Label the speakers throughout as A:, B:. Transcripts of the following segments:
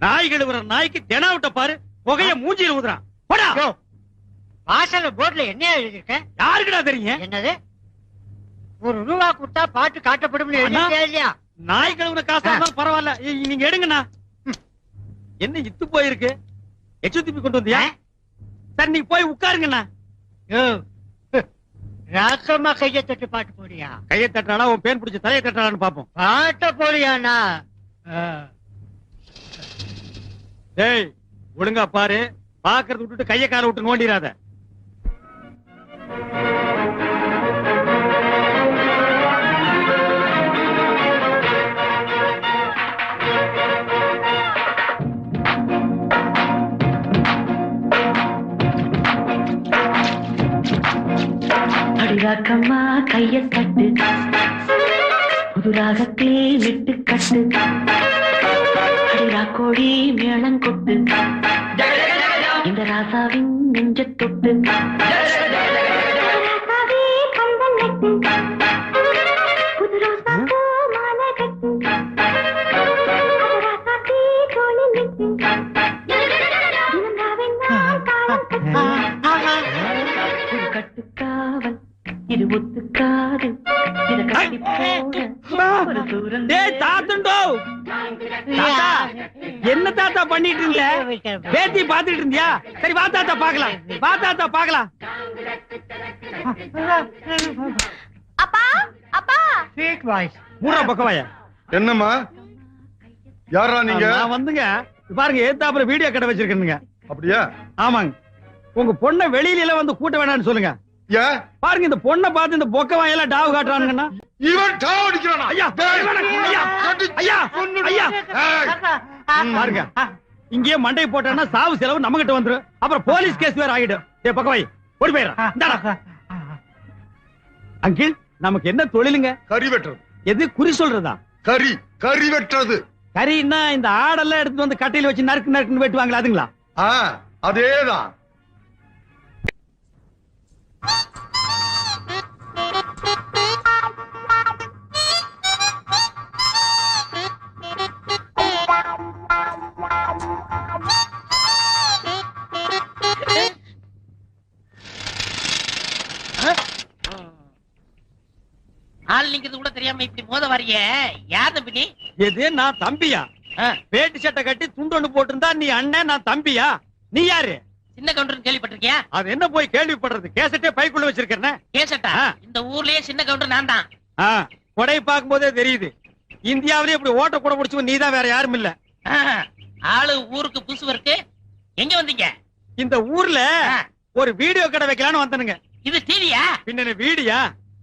A: நாய் கழுவுற நாய்க்கு தெனாவிட்ட பாரு புகைய மூஞ்சியில் ஊதுறான் போடா.
B: யோ, வாசல்ல போர்டுல என்ன எழுதிருக்க
A: யாருக்குடா தெரியும்?
B: என்னது? ஒரு ரூபா கொடுத்தா பாட்டு காட்டப்படும். இல்லையா?
A: நாய் கழுவுற காசா இருந்தாலும் பரவாயில்ல. நீங்க எடுங்கண்ணா. என்ன இத்து போயிருக்கு? எச்சு திருப்பி கொண்டு வந்தியா? சரி நீங்க போய் உட்காருங்கண்ணா.
B: ராக்கம்மா கைய தட்டு பாட்டு போடியா
A: கையை தட்டானா உன் பேன் பிடிச்ச தலையை தட்டானான்னு பாப்போம்.
B: பாட்ட போடியாண்ணா
A: டேய் ஒழுங்கா பாரு. பாக்குறது விட்டுட்டு கைய கால விட்டு நோண்டிராத
C: அடிவாக்கம்மா கைய கட்டு புது ராகத்திலே விட்டு கட்டு. அடிரா கோழி மேளம் கொட்டு. இந்த ராசாவின் நெஞ்ச தொட்டு. கட்டுக்காவல் இது
A: ஒத்துக்கா தாத்தா என்ன தாத்தா பண்ணிட்டு இருந்த பேத்தி பாத்துட்டு இருந்தியா? சரி வா தாத்தா பாக்கலாம் வா தாத்தா பாக்கலாம்
D: அப்பா அப்பா.
B: ஸ்வீட் வாய்ஸ்
A: மூணா
E: என்னம்மா? யாரா நீங்க?
A: நான் வந்துங்க. பாருங்க ஏத்தாப்புல வீடியோ கடை வச்சிருக்கேனுங்க.
E: அப்படியா?
A: ஆமாங்க. உங்க பொண்ணை வெளியில எல்லாம் வந்து கூட்ட வேணாம்னு சொல்லுங்க. பாருங்க இந்த பொண்ணை பார்த்து இந்த பொக்க வாயெல்லாம் டாவு காட்டுறானுங்கன்னா.
E: இவன் டாவ் அடிக்கிறானா?
A: ஐயா ஐயா ஐயா ஐயா பாருங்க இங்கேயே மண்டை போட்டான்னா சாவு செலவு நம்ம கிட்ட வந்துரும். அப்புறம் போலீஸ் கேஸ் வேற ஆகிடும் ஏ பக்கவாய் ஓடி போயிடுறா. அங்கிள் நமக்கு என்ன தொழிலுங்க?
E: கறி வெட்டுறது.
A: எது குறி சொல்றதா?
E: கறி கறி வெட்டுறது.
A: கறின்னா இந்த ஆடெல்லாம் எடுத்து வந்து கட்டையில வச்சு நறுக்கு நறுக்குன்னு வெட்டுவாங்களா அதுங்களா?
E: ஆ அதேதான்.
F: இப்படி மோத வரிய? யார் தம்பி நீ
A: எது? நான் தம்பியா? வேட்டி சட்டை கட்டி துண்டு ஒண்ணு போட்டிருந்தா நீ அண்ணன் நான் தம்பியா? நீ யாரு?
F: சின்ன கவுண்டர் கேள்விப்பட்டிருக்கியா?
A: அது என்ன போய் கேள்விப்படுறது? கேசட்டே பைக்குள்ள வச்சிருக்கேன்
F: கேசட்டா. இந்த ஊர்லயே சின்ன கவுண்டர் நான் தான்.
A: கொடை பார்க்கும் போதே தெரியுது. இந்தியாவிலே இப்படி ஓட்ட கூட முடிச்சு நீ தான் வேற யாரும் இல்ல.
F: ஆளு ஊருக்கு புதுசு இருக்கு. எங்க வந்தீங்க?
A: இந்த ஊர்ல ஒரு வீடியோ கடை வைக்கலாம்னு வந்தனுங்க.
F: இது டிவியா
A: பின்ன வீடியா?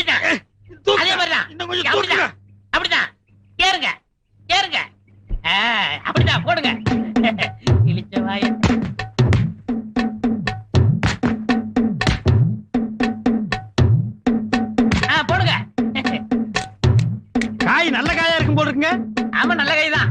A: இப்படிதான்
F: அதே மாதிரிதான். அப்படிதான் அப்படிதான் கேருங்க கேருங்க அப்படிதான் போடுங்க. இழிச்ச வாய. போடுங்க.
A: காய் நல்ல காயா இருக்கும் போடுங்க
F: ஆமா நல்ல
A: காய் தான்.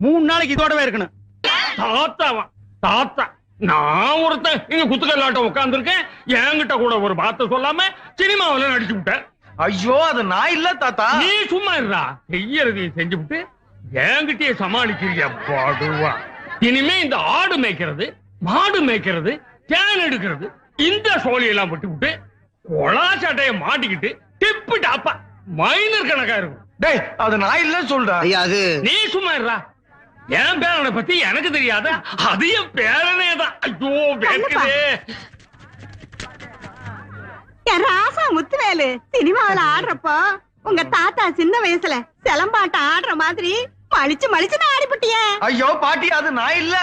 A: மூணு நாளைக்கு இதோடவே இருக்கணும்.
G: தாத்தாவா தாத்தா நான் ஒருத்தன் இங்க குத்துக்கல்லாட்டம் உட்கார்ந்துருக்கேன். என்கிட்ட கூட ஒரு வார்த்தை சொல்லாம சினிமாவில நடிச்சு விட்டேன்
E: ஐயோ அது நான் இல்ல தாத்தா.
G: நீ சும்மா இருடா. செய்யறதையும் செஞ்சு விட்டு என்கிட்டயே சமாளிக்கிறிய படுவா. இனிமே இந்த ஆடு மேய்க்கிறது மாடு மேய்க்கிறது தேன் எடுக்கிறது இந்த சோழியெல்லாம் விட்டு விட்டு கொலா சட்டைய மாட்டிக்கிட்டு டிப்பு டாப்பா மைனர் கணக்கா இருக்கும்.
E: டேய் அது நான் இல்ல சொல்றேன்
H: ஐயா அது
G: நீ சும்மா இருடா. என் பேரனை பத்தி எனக்கு தெரியாத? அது என் பேரனே தான் ஐயோ
I: என் ராசா முத்துவேலு சினிமாவுல ஆடுறப்போ உங்க தாத்தா சின்ன வயசுல சிலம்பாட்டம் ஆடுற மாதிரி மலிச்சு மலிச்சு ஆடிப்பட்டியே.
E: ஐயோ பாட்டி அது நான் இல்ல.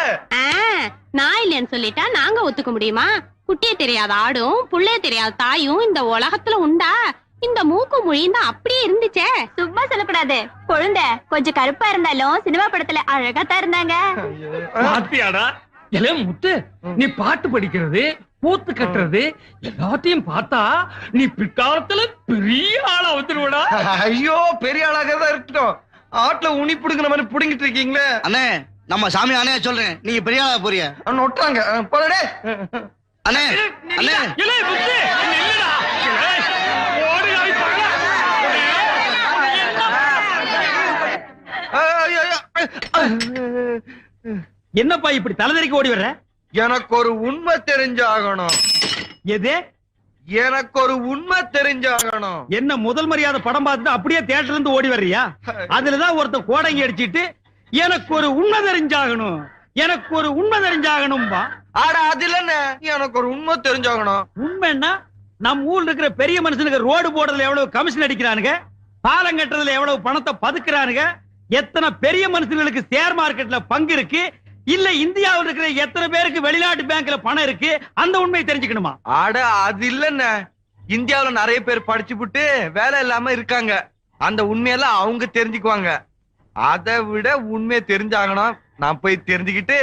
D: நான் இல்லைன்னு சொல்லிட்டா நாங்க ஒத்துக்க முடியுமா? குட்டிய தெரியாத ஆடும் புள்ளைய தெரியாத தாயும் இந்த உலகத்துல உண்டா? இந்த மூக்கு மொழியும் தான் அப்படியே இருந்துச்சே.
C: சும்மா சொல்லக்கூடாது. குழந்தை கொஞ்சம் கருப்பா இருந்தாலும் சினிமா படத்துல அழகா தான் இருந்தாங்க.
G: பாத்தியாடா? முத்து நீ பாட்டு படிக்கிறது கூத்து கட்டுறது எல்லாத்தையும் பார்த்தா நீ பிற்காலத்துல பெரிய ஆளா வந்துருவடா.
E: ஐயோ பெரிய ஆளாக தான் இருக்கட்டும். ஆட்டுல உனி புடுங்கிற மாதிரி புடுங்கிட்டு இருக்கீங்களே.
H: அண்ணே நம்ம சாமி அண்ணே சொல்றேன். நீங்க பெரிய ஆளா போறிய
E: நொட்டாங்க போடே
H: அண்ணே அண்ணே.
G: இல்ல முத்து நில்லுடா இல்ல, ஓடுடா, இப்ப
A: என்னப்பா இப்படி தலைதறிக்கு ஓடி வர்ற?
E: எனக்கு ஒரு உண்மை தெரிஞ்சாகணும்.
A: எது?
E: எனக்கு ஒரு உண்மை தெரிஞ்சாகணும்.
A: என்ன முதல் மரியாதை படம் பார்த்துட்டு அப்படியே தியேட்டர்ல இருந்து ஓடி வர்றியா? அதுலதான் ஒருத்தன் கோடங்கி அடிச்சிட்டு எனக்கு ஒரு உண்மை தெரிஞ்சாகணும். எனக்கு ஒரு உண்மை தெரிஞ்சாகணும்பா.
E: ஆட அது இல்லன்னு எனக்கு ஒரு உண்மை தெரிஞ்சாகணும்.
A: உண்மைன்னா நம்ம ஊர்ல இருக்கிற பெரிய மனுஷனுக்கு ரோடு போடுறதுல எவ்வளவு கமிஷன் அடிக்கிறானுங்க பாலம் கட்டுறதுல எவ்வளவு பணத்தை பதுக்குறானுங்க எத்தனை பெரிய மனுஷங்களுக்கு ஷேர் மார்க்கெட்ல பங்கு இருக்கு? இல்ல இந்தியாவில் இருக்கிற எத்தனை பேருக்கு வெளிநாட்டு பேங்க்ல பணம் இருக்கு? அந்த உண்மையை தெரிஞ்சுக்கணுமா?
E: ஆட அது இல்லன்னு இந்தியாவுல நிறைய பேர் படிச்சு விட்டு வேலை இல்லாம இருக்காங்க. அந்த உண்மையெல்லாம் அவங்க தெரிஞ்சுக்குவாங்க. அதை விட உண்மையை தெரிஞ்சாகணும். நான் போய் தெரிஞ்சுக்கிட்டு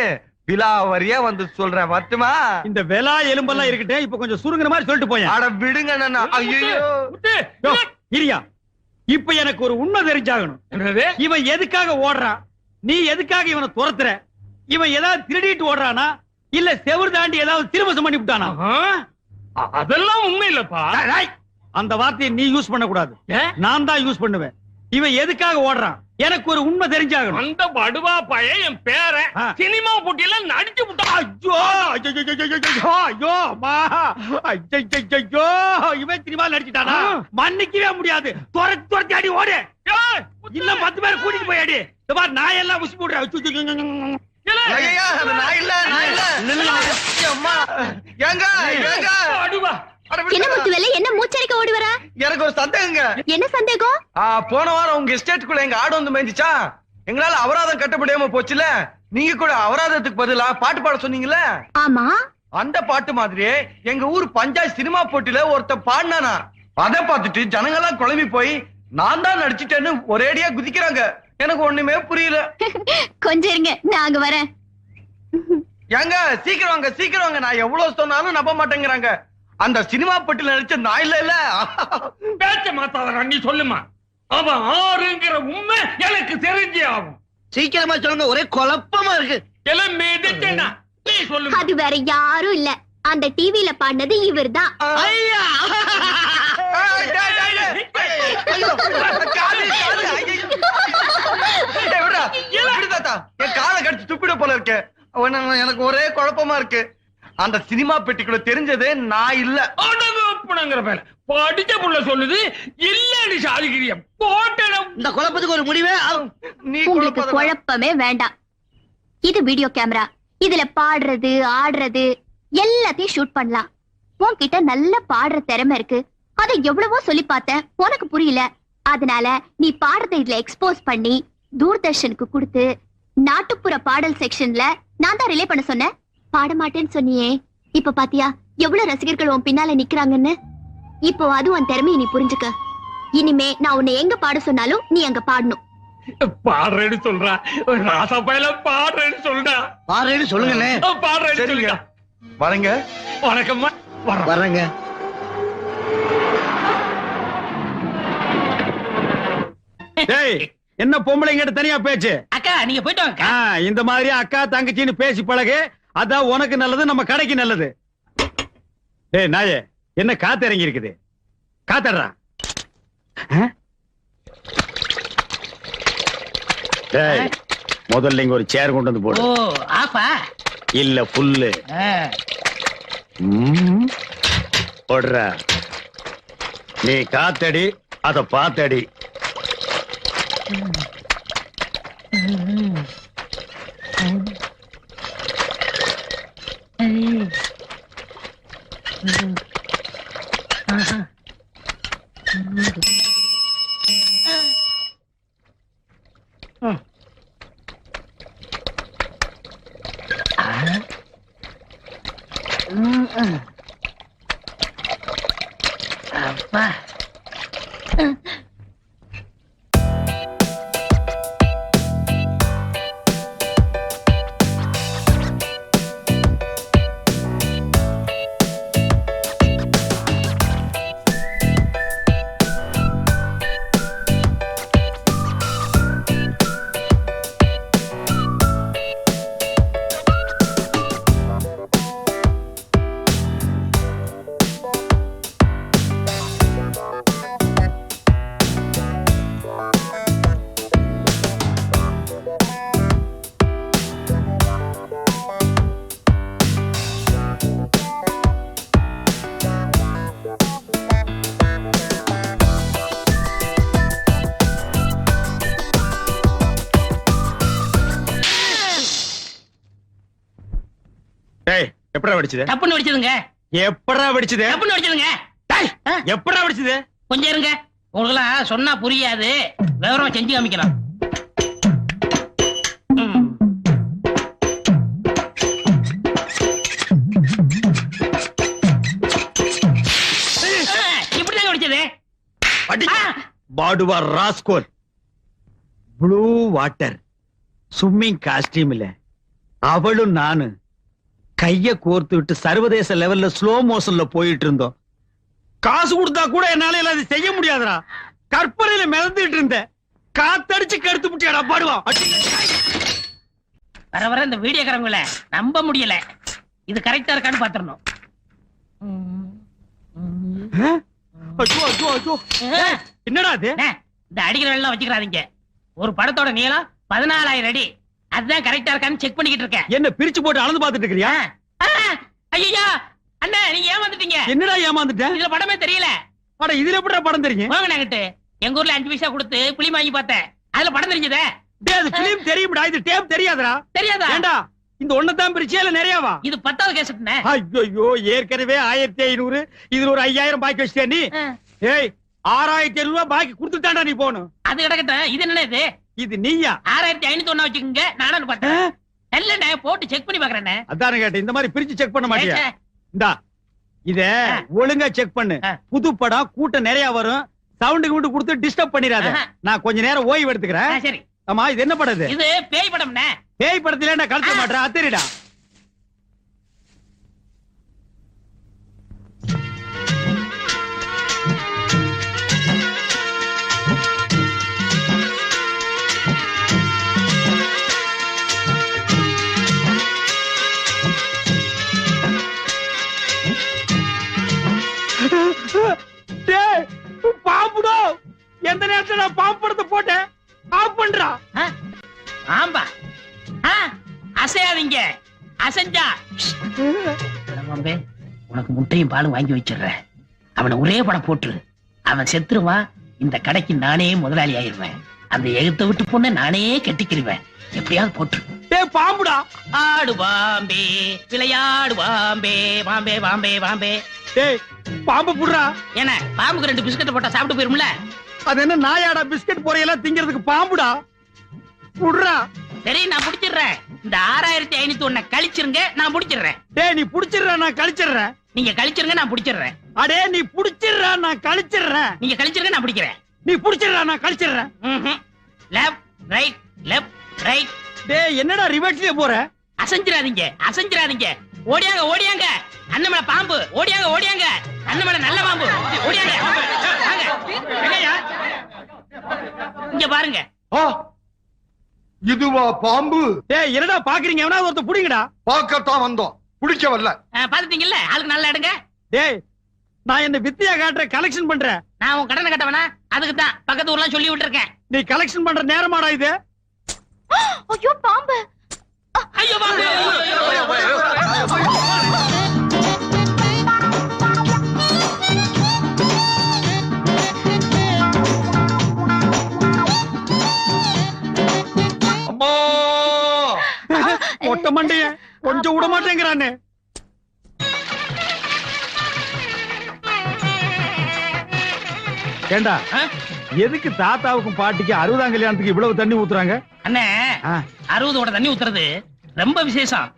E: விலாவரியா வந்து சொல்றேன். வரட்டுமா?
A: இந்த வெலா எலும்பெல்லாம் இருக்கட்டும் இப்ப கொஞ்சம் சுருங்குற மாதிரி சொல்லிட்டு போயேன்.
E: ஆட விடுங்க ஐயோ
A: இரியா. இப்ப எனக்கு ஒரு உண்மை தெரிஞ்சாகணும். இவன் எதுக்காக ஓடுறான் நீ எதுக்காக இவனை துரத்துற? இவன் ஏதாவது திருடிட்டு ஓடுறானா? இல்ல செவுரு தாண்டி ஏதாவது திருமசம் பண்ணி விட்டானா?
G: அதெல்லாம் உண்மை இல்லப்பா.
A: அந்த வார்த்தையை நீ யூஸ் பண்ண கூடாது
G: ஏன்?
A: நான் தான் யூஸ் பண்ணுவேன். இவன் எதுக்காக ஓடுறான்? எனக்கு ஒரு உண்மை தெரிஞ்சாகணும்.
G: அந்த படுவா பையன் என் பேரன்
A: ஆ.
G: சினிமா போட்டியில நடிச்சு
A: ஐயோ ஐயோ ஐயோ இவன் சினிமா நடிச்சிட்டானா? மன்னிக்கவே முடியாது. துரத்தி துரத்தி அடி ஓடு.
G: ஏய்,
A: இன்னும் பத்து பேர் கூட்டிட்டு போய் அடி. இந்த மாதிரி நான் எல்லாம் உசி போடுறேன்
E: இல்ல இல்ல.
C: என்ன
E: விடுங்க.
C: முத்துவேலு என்ன மூச்சரிக்க ஓடி வர?
E: எனக்கு ஒரு சந்தேகங்க.
C: என்ன சந்தேகம்?
E: போன வாரம் உங்க எஸ்டேட்டுக்குள்ள எங்க ஆடு வந்து மேய்ஞ்சிச்சா? எங்களால அபராதம் கட்ட முடியாம போச்சுல? நீங்க கூட அபராதத்துக்கு பதிலா பாட்டு பாட சொன்னீங்கல்ல?
C: ஆமா.
E: அந்த பாட்டு மாதிரியே எங்க ஊர் பஞ்சாயத்து சினிமா போட்டியில ஒருத்தன் பாடினானா? அதை பார்த்துட்டு ஜனங்கெல்லாம் குழம்பி போய் நான் தான் நடிச்சிட்டேன்னு ஒரேடியா குதிக்கிறாங்க. எனக்கு ஒண்ணுமே புரியல.
C: கொஞ்சம் இருங்க நான் அங்க வரேன்.
E: ஏங்க சீக்கிரம் வாங்க சீக்கிரம் வாங்க. நான் எவ்வளவு சொன்னாலும் நம்ப மாட்டேங்கிறாங்க. அந்த சினிமா போட்டியில நடிச்ச நான் இல்ல இல்ல.
G: பேச்ச மாத்தாதடா நீ சொல்லுமா. அவன் ஆறுங்கிற உண்மை எனக்கு தெரிஞ்சே ஆகும்.
H: சீக்கிரமா சொல்லுங்க ஒரே குழப்பமா இருக்கு.
G: எல்லாம் நீ சொல்லுமா.
C: அது வேற யாரும் இல்ல. அந்த டிவில பாடினது.
E: விடு தாத்தா. என் காதை கடிச்சு துப்பிட போல இருக்கு. எனக்கு ஒரே குழப்பமா இருக்கு. அந்த சினிமா பெட்டிக்குள்ள தெரிஞ்சது நான் இல்ல.
G: அடங்குப்புனங்கிற பேர படிச்ச புள்ள சொல்லுது இல்லன்னு சாதிக்கிறிய. போட்டடம்
H: இந்த குழப்பத்துக்கு ஒரு முடிவே
E: நீ
C: உங்களுக்கு. குழப்பமே வேண்டாம். இது வீடியோ கேமரா இதுல பாடுறது ஆடுறது எல்லாத்தையும் ஷூட் பண்ணலாம். உன்கிட்ட நல்ல பாடுற திறமை இருக்கு. அதை எவ்வளவோ சொல்லி பார்த்தேன். உனக்கு புரியல. அதனால நீ பாடுறதை இதுல எக்ஸ்போஸ் பண்ணி தூர்தர்ஷனுக்கு கொடுத்து நாட்டுப்புற பாடல் செக்ஷன்ல நான் தான் ரிலே பண்ண சொன்னேன். பாட மாட்டேன்னு சொன்னியே. இப்ப பாத்தியா எவ்வளவு ரசிகர்கள் உன் பின்னால நிக்கிறாங்கன்னு? இப்போ அதுவும் உன் திறமையை நீ புரிஞ்சுக்க. இனிமே நான் உன்னை எங்க பாட சொன்னாலும் நீ அங்க பாடணும்.
G: பாடுறேன்னு சொல்றா. ராசா பையல பாடுறேன்னு சொல்றா.
H: பாருன்னு சொல்லுங்கண்ணே.
G: பாடுறேன்னு
E: சரிங்க.
G: சொல்லுங்க
E: வரேங்க.
G: வணக்கம்மா. வரோம்
H: வர்றேங்க.
A: டேய் என்ன பொம்பளைங்கிட்ட தனியா பேச்சு?
F: அக்கா நீங்க போயிட்டு
A: இந்த மாதிரி அக்கா தங்கச்சின்னு பேசி பழகு அதான் உனக்கு நல்லது நம்ம கடைக்கு நல்லது. டேய் நாயே என்ன காத்து இறங்கி இருக்குது காத்தடுறா முதல்ல இங்க ஒரு சேர் கொண்டு வந்து போடு.
F: ஆஃபா?
A: இல்ல புல்லு. போடுறா. நீ காத்தடி அத பாத்தடி. எப்படா வெடிச்சது
F: தப்புன்னு வெடிச்சதுங்க
A: எப்படா வெடிச்சது
F: தப்புன்னு வெடிச்சதுங்க ஆ,
A: எப்படா வெடிச்சது
F: கொஞ்சம் இருங்க. உங்களுக்கெல்லாம் சொன்னா புரியாது. விவரம் செஞ்சு காமிக்கலாம்.
A: பாடுவா ராஸ்கோல். ப்ளூ வாட்டர் ஸ்விம்மிங் காஸ்டியூம்ல அவளும் நானு. கைய கோர்த்து விட்டு சர்வதேச லெவல்ல ஸ்லோ மோஷன்ல போயிட்டு இருந்தோம். காசு கொடுத்தா கூட என்னால அதை செய்ய முடியாதுடா. கற்பனையில மிதந்துட்டு இருந்தேன். காத்தடிச்சு கெடுத்து முட்டியாடா பாடுவா.
F: வர வர இந்த வீடியோக்காரங்கள நம்ப முடியல. இது கரெக்டா இருக்கான்னு
A: ஐயோ என்னடா அது?
F: இந்த அடிக்கிற வச்சுக்கிறாதீங்க. ஒரு படத்தோட நீளம் பதினாலாயிரம் அடி. அதுதான் கரெக்டா இருக்கான்னு செக் பண்ணிக்கிட்டு இருக்கேன்.
A: என்ன பிரிச்சு போட்டு அளந்து பாத்துட்டு இருக்கிறியா?
F: ஐயா அண்ணா நீங்க ஏமாந்துட்டீங்க.
A: என்னடா ஏமாந்துட்டேன்
F: இதுல படமே தெரியல.
A: படம் இதுல எப்படிடா படம் தெரியும்?
F: வாங்க நாங்கிட்டு எங்க ஊர்ல அஞ்சு பைசா கொடுத்து புளி வாங்கி பார்த்தேன். அதுல படம் தெரிஞ்சதே.
A: டேய் அது பிலிம் தெரியும்டா இது டேப் தெரியாதுடா.
F: தெரியாதா?
A: ஏண்டா இந்த ஒண்ணதான் பிரிச்சியா இல்ல நிறையாவா?
F: இது பத்தாவது கேசட்னே
A: ஐயோ ஏற்கனவே ஆயிரத்தி ஐநூறு இதுல ஒரு ஐயாயிரம் பாக்கி வச்சிட்டியா நீ. ஏய் ஆறாயிரத்தி ஐநூறு ரூபாய் பாக்கி கொடுத்துட்டாண்டா நீ போகணும்.
F: அது கிடக்கட்டும். இது என்ன இது?
A: இது நீயா?
F: ஆறாயிரத்தி ஐநூத்தி ஒண்ணா வச்சுக்கோங்க நானும் பார்த்தேன் இல்லண்ணே போட்டு செக் பண்ணி பாக்குறேண்ணே
A: அதானே கேட்டேன் இந்த மாதிரி பிரிச்சு செக் பண்ண மாட்டியா. இந்தா இத. ஒழுங்கா செக் பண்ணு. புது படம் கூட்டம் நிறைய வரும். சவுண்டுக்கு மட்டும் கொடுத்து டிஸ்டர்ப் பண்ணிடாத. நான் கொஞ்ச நேரம் ஓய்வு எடுத்துக்கிறேன்.
F: சரி.
A: ஆமா இது என்ன படம் இது?
F: பேய் படம்ண்ணே.
A: பேய் படத்துல நான் கழுத்த. மாட்டேன் அத்தரிடா.
F: பாலும் வாங்கி வச்சிடுறேன். அவனை ஒரே படம் போட்டுரு அவன் செத்துருவான் இந்த கடைக்கு நானே முதலாளி ஆயிருவேன் அந்த எகுத்த விட்டு பொண்ணை நானே கட்டிக்கிருவேன். எப்படியாவது போட்டுரு
A: டேய் பாம்புடா.
F: ஆடு பாம்பே விளையாடு பாம்பே பாம்பே பாம்பே பாம்பே.
A: டேய் பாம்பு புடுறா.
F: என்ன பாம்புக்கு ரெண்டு பிஸ்கட் போட்டா சாப்பிட்டு போயிரும்ல?
A: அது என்ன நாயாடா பிஸ்கட் பொறையெல்லாம் திங்கிறதுக்கு பாம்புடா? புடுறா.
F: சரி நான் புடிச்சிடுறேன். இந்த ஆறாயிரத்தி ஐநூத்தி ஒண்ண கழிச்சிருங்க நான் புடிச்சிடுறேன்.
A: டேய் நீ புடிச்சிடுற நான் கழிச்சிடுறேன்.
F: நீங்க கழிச்சிருங்க நான் புடிச்சிடுறேன்.
A: அடே நீ புடிச்சிடுற நான் கழிச்சிடுறேன்.
F: நீங்க கழிச்சிருங்க நான் பிடிக்கிறேன்.
A: நீ புடிச்சிடுற நான் கழிச்சிடுறேன்.
F: லெஃப்ட் ரைட் லெஃப்ட் ரைட்
A: டேய் என்னடா ரிவர்ஸ்லயே போற?
F: அசைஞ்சிராதீங்க அசைஞ்சிராதீங்க ஓடியாங்க ஓடியாங்க. அண்ணன் மேல பாம்பு. ஓடியாங்க ஓடியாங்க. அண்ணன் மேல நல்ல பாம்பு. ஓடியாங்க? இங்க பாருங்க.
J: ஆ இதுவா பாம்பு?
A: டேய் என்னடா பாக்குறீங்க? எவனா ஒருத்த புடிங்கடா.
J: பார்க்கத்தான் வந்தோம். பிடிக்க வரல.
F: அஹ், பாத்துட்டீங்கல்ல? ஆளுக்கு நல்லா எடுங்க.
A: டேய் நான் என்ன வித்தியா காட்டுற கலெக்ஷன் பண்றேன்.
F: நான் உன் கடனை கட்டவனா? அதுக்கு தான் பக்கத்து ஊர்லாம் சொல்லி விட்டுருக்கேன்.
A: நீ கலெக்ஷன் பண்ற நேரமாடா இது.
C: ஐயோ பாம்பு.
F: ஐயோ பாம்பு.
A: மொட்டை மண்டைய. கொஞ்சம் விட மாட்டேங்கிறானே. ஏண்டா? எதுக்கு தாத்தாவுக்கும் பாட்டிக்கு அறுபதாம் கல்யாணத்துக்கு இவ்வளவு தண்ணி ஊத்துறாங்க?
F: அண்ணே
A: ஆ,
F: அறுபதோட தண்ணி ஊத்துறது ரொம்ப விசேஷம்.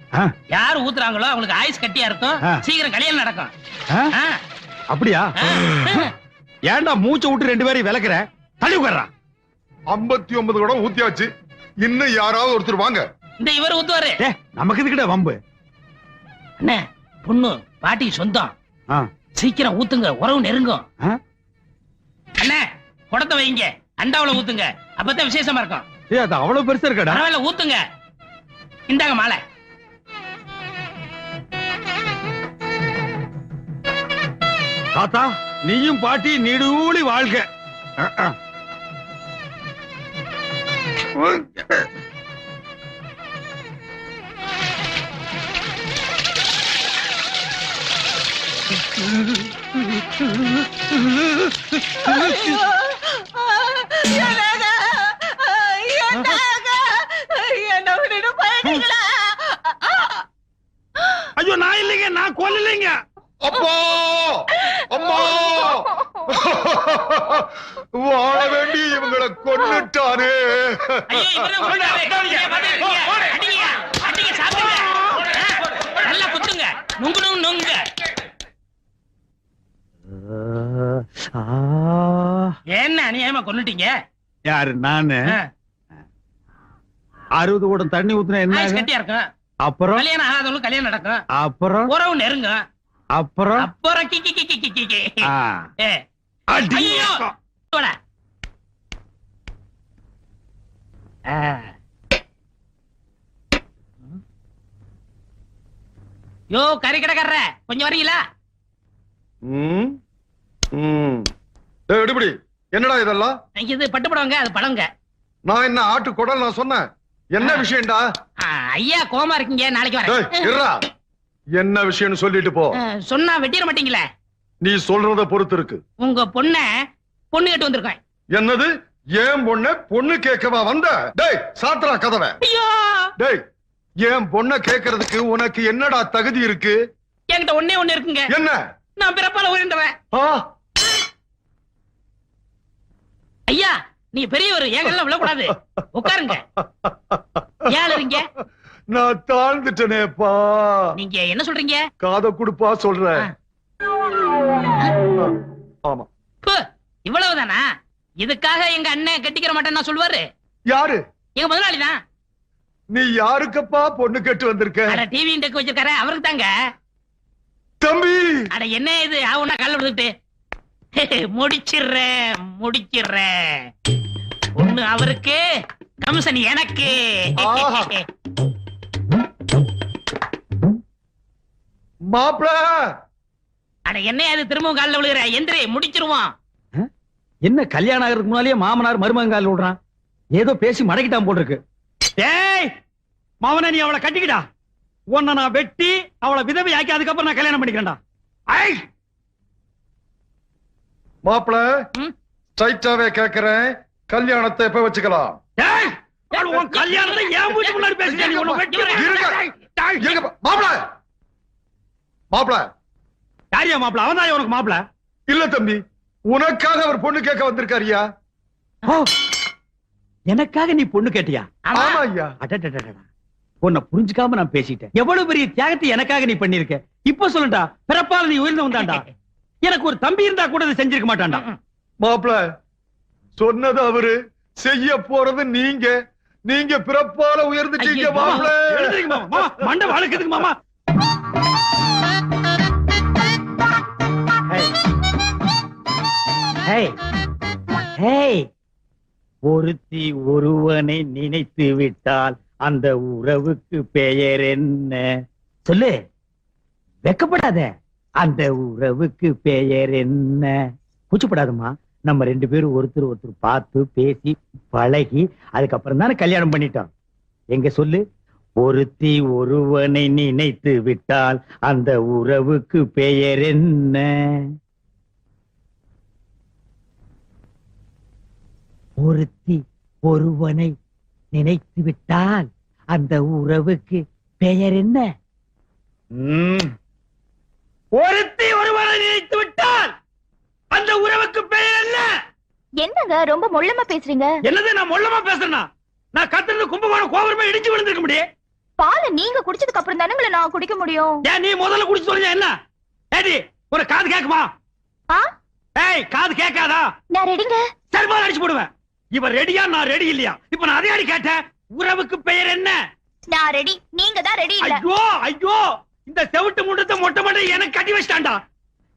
F: யார் ஊத்துறாங்களோ அவங்களுக்கு ஆயுஸ் கட்டியா இருக்கும். சீக்கிரம் கல்யாணம் நடக்கும்.
A: அப்படியா?
F: ஆ.
A: ஏன்டா மூச்சை விட்டு ரெண்டு பேரையும் விளக்குற தள்ளி உட்கார்றான்
J: ஐம்பத்தி ஒன்பது கூட ஊத்தியாச்சு. இன்னும் யாராவது ஒருத்தர் வாங்க.
F: இந்த இவர் ஊத்துவாரு.
A: நமக்கு இதுக்கிட்ட வம்பு?
F: அண்ணே பொண்ணு பாட்டி சொந்தம். சீக்கிரம் ஊத்துங்க உறவு நெருங்கும்? அண்ணே குடத்தை வைங்க அண்டாவுல ஊத்துங்க. அப்பதான் விசேஷமா இருக்கும்.
A: அது அவ்வளவு பெருசா இருக்கடா?
F: பரவாயில்ல ஊத்துங்க. இந்தாங்க மாலை.
A: தாத்தா நீயும் பாட்டி நீடூழி வாழ்க. ஐயோ நான் இல்லைங்க நான் கொல்லலைங்க
J: அப்பா அம்மா வாழ வேண்டி இவங்களை.
F: ஆ, நல்லா குத்துங்க நுங்கு நுங்கு நுங்குங்க. என்ன அநியாயமா கொன்னுட்டீங்க
A: யாரு நானு அறுபது கூடம் தண்ணி ஊத்துனா என்ன?
F: கட்டியா இருக்கும்
A: அப்புறம்
F: கல்யாணம் ஆகாதவங்களுக்கு கல்யாணம் நடக்கும்
A: அப்புறம்
F: உறவு நெருங்கும்
A: அப்புறம்
F: அப்புறம் கி கி கி கி கி கி கி.
A: ஆ.
F: ஏ,
A: அடி.
F: ஐயோ. போடா. ஆ. யோ கறி கடைக்காரர கொஞ்சம் வரீங்களா
A: ம், ம்.
J: டேய், எடுபடி. என்னடா இதெல்லாம்?
F: இது பட்டுப்படவங்க அது பழங்க.
J: நான் என்ன ஆட்டு குடல் நான் சொன்னேன்? என்ன விஷயம்டா?
F: ஐயா கோமா இருக்கீங்க நாளைக்கு
J: டேய்,
F: வரேன்
J: இருடா. என்ன விஷயம்னு சொல்லிட்டு போ.
F: சொன்னா வெட்டிட மாட்டீங்களே?
J: நீ சொல்றத பொறுத்து இருக்கு.
F: உங்க பொண்ண பொண்ணு கேட்டு வந்திருக்கேன்.
J: என்னது? ஏன் பொண்ண பொண்ணு கேட்கவா வந்த? டேய் சாத்துறா கதவை.
F: ஐயோ!
J: டேய் ஏன் பொண்ண கேக்குறதுக்கு உனக்கு என்னடா தகுதி இருக்கு?
F: என்கிட்ட ஒண்ணே ஒண்ணு இருக்குங்க.
J: என்ன?
F: நான் பிறப்பால உயர்ந்தவன்
J: ஆ?
F: ஐயா நீ பெரியவர் எங்கெல்லாம் விழக்கூடாது. உட்காருங்க. ஏன் இருங்க
J: நான் தாழ்ந்துட்டனேப்பா.
F: நீங்க என்ன சொல்றீங்க?
J: காத குடுப்பா சொல்றேன். ஆமா.
F: இவ்வளவுதானா? இதுக்காக எங்க அண்ணன் கட்டிக்கிற மாட்டேன்னு சொல்லுவாரு.
J: யாரு?
F: எங்க முதலாளி தான்.
J: நீ யாருக்கப்பா பொண்ணு கேட்டு வந்திருக்க?
F: டிவி டெக் வச்சிருக்காரு அவருக்கு தாங்க
J: தம்பி!
F: அட என்ன இது? ஆவுனா கல்ல விழுந்துட்டு. முடிச்சிடுறேன் முடிச்சிடுறேன் ஒண்ணு அவருக்கு கமிஷன் எனக்கு.
J: மாப்பிள.
F: அட என்ன அது திரும்பவும் கால்ல விழுகிற? எந்திரி முடிச்சிருவான்
A: என்ன கல்யாணம் ஆகிறதுக்கு முன்னாலேயே மாமனார் மருமகால் விடுறான் ஏதோ பேசி மடக்கிட்டான் போல் இருக்கு டேய் மாமனா நீ அவளை கட்டிக்கிடா. உன்னை நான் வெட்டி அவளை விதவை ஆக்கி அதுக்கப்புறம் நான் கல்யாணம் பண்ணிக்கிறேன்டா. ஐ
J: மாப்பிள? ஸ்ட்ரைட்டாவே கேக்குறேன். கல்யாணத்தை எப்ப வச்சுக்கலாம்?
A: கல்யாணத்தை ஏன் மூச்சு முன்னாடி
J: இருங்க, மாப்பிள. மாப்பிள.
A: யாரியா மாப்பிள? அவன் தான் உனக்கு மாப்பிள?
J: இல்ல தம்பி உனக்காக அவர் பொண்ணு கேட்க வந்திருக்காருயா
A: எனக்காக நீ பொண்ணு கேட்டியா?
F: ஆமா
J: ஐயா.
A: உன்னை புரிஞ்சுக்காம நான் பேசிட்டேன். எவ்வளவு பெரிய தியாகத்தை எனக்காக நீ பண்ணிருக்க இப்ப சொல்லுடா பிறப்பால நீ உயர்ந்து வந்தாண்டா? எனக்கு ஒரு தம்பி இருந்தா கூட இதை செஞ்சிருக்க மாட்டான்டா.
J: மாப்பிள சொன்னது அவரு. செய்ய போறது நீங்க. நீங்க பிறப்பால உயர்ந்துட்டீங்க மாப்பிள
A: எழுந்திருங்க மாமா. மண்டை வழுக்குதுங்க மாமா. ஹேய். ஹேய். ஒருத்தி ஒருவனை நினைத்து விட்டால் அந்த உறவுக்கு பெயர் என்ன? சொல்லு. வெக்கப்படாத. அந்த உறவுக்கு பெயர் என்ன? கூச்சப்படாதம்மா. நம்ம ரெண்டு பேரும் ஒருத்தர் ஒருத்தர் பார்த்து பேசி பழகி அதுக்கப்புறம் தானே கல்யாணம் பண்ணிட்டோம். எங்க சொல்லு? ஒருத்தி ஒருவனை நினைத்து விட்டால் அந்த உறவுக்கு பெயர் என்ன? ஒருத்தி ஒருவனை நினைத்து விட்டால் அந்த உறவுக்கு பெயர் என்ன? ஒருத்தி ஒருவனை நினைத்து விட்டால் அந்த உறவுக்கு பெயர் என்ன?
C: என்னங்க ரொம்ப மொள்ளமா பேசுறீங்க?
A: என்னது நான் மொள்ளமா பேசுறேனா? நான் கத்துறது கும்பகோணம் கோபுரமா இடிச்சு விழுந்திருக்க முடியும்.
C: பாலை நீங்க குடிச்சதுக்கு அப்புறம் தானே நான் குடிக்க முடியும்?
A: ஏன் நீ முதல்ல குடிச்சு சொல்லுங்க என்ன? ஏடி ஒரு காது கேக்குமா?
C: ஆ?
A: ஏய் காது கேட்காதா?
C: நான் ரெடிங்க.
A: செருப்பால் அடிச்சு போடுவேன். இவன் ரெடியா நான் ரெடி இல்லையா? இப்ப நான் அதே அடி கேட்டேன். உறவுக்கு பெயர் என்ன?
C: நான் ரெடி. நீங்க தான் ரெடி இல்ல.
A: ஐயோ ஐயோ! இந்த செவிட்டு முண்டத்தை மொட்டை மொட்டை எனக்கு கட்டி வச்சிட்டான்டா.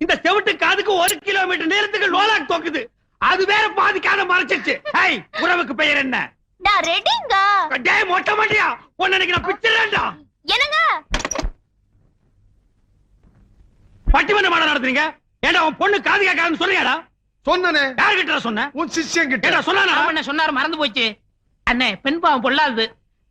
A: இந்த செவிட்டு காதுக்கு ஒரு கிலோமீட்டர் நேரத்துக்கு லோலாக் தோக்குது. அது வேற பாதி காதை மறைச்சிருச்சு. ஏய் உறவுக்கு பெயர் என்ன?
C: நான் ரெடிங்க.
A: டேய் மொட்டை மண்டியா உன்னை இன்னைக்கு நான் பிச்சிடறேன்டா.
C: என்னங்க?
A: பட்டிமன்ற மாடம் நடத்துறீங்க? ஏண்டா உன் பொண்ணு காது கேட்காதுன்னு சொல்றியாடா
J: சொன்னனே.
A: யாருகிட்ட சொன்ன?
J: உன் சிஷ்யன் கிட்ட
A: ஏடா சொன்னானா?
F: ஆமாண்ணே, சொன்னாரு மறந்து போச்சு. அண்ணே பெண் பாவம் பொல்லாது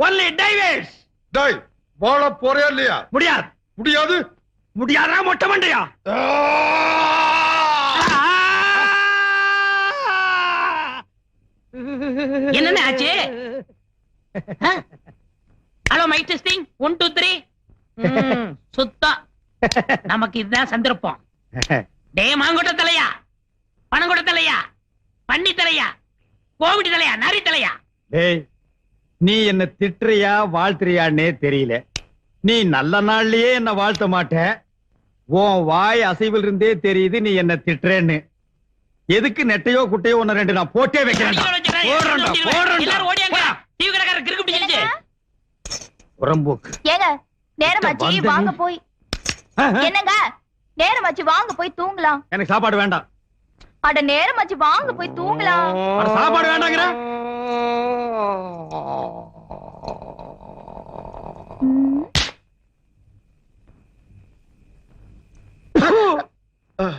A: only டைவேஸ்
J: டேய் வாழ போறியா இல்லையா?
A: முடியாது.
J: முடியாது.
A: முடியாதா மொட்டை மண்டையா
F: என்னண்ணே ஆச்சு? Hello mic testing one two three சுத்தம் நமக்கு இதுதான் சந்தர்ப்பம். டே மாங்கொட்ட தலையா? பணங்கொட்ட தலையா? பன்னி தலையா? கோவிடி தலையா? நரி தலையா?
A: டேய் நீ என்ன திட்டுறியா வாழ்த்துறியான்னே தெரியல. நீ நல்ல நாள்லயே என்ன வாழ்த்த மாட்ட. உன் வாய் அசைவில் இருந்தே தெரியுது நீ என்ன திட்டுறேன்னு. எதுக்கு நெட்டையோ குட்டையோ ஒன்னு ரெண்டு நான் போட்டே
F: பிடிச்சிருச்சு.
A: புறம்போக்கு
K: ஏங்க நேரமாச்சு. வாங்க போய். என்னங்க? நேரமாச்சு வாங்க போய் தூங்கலாம்.
A: எனக்கு சாப்பாடு வேண்டாம்.
K: அட நேரம் ஆச்சு வாங்க போய் தூங்கலாம்.
A: சாப்பாடு வேண்டாங்கிற.
K: Ugh.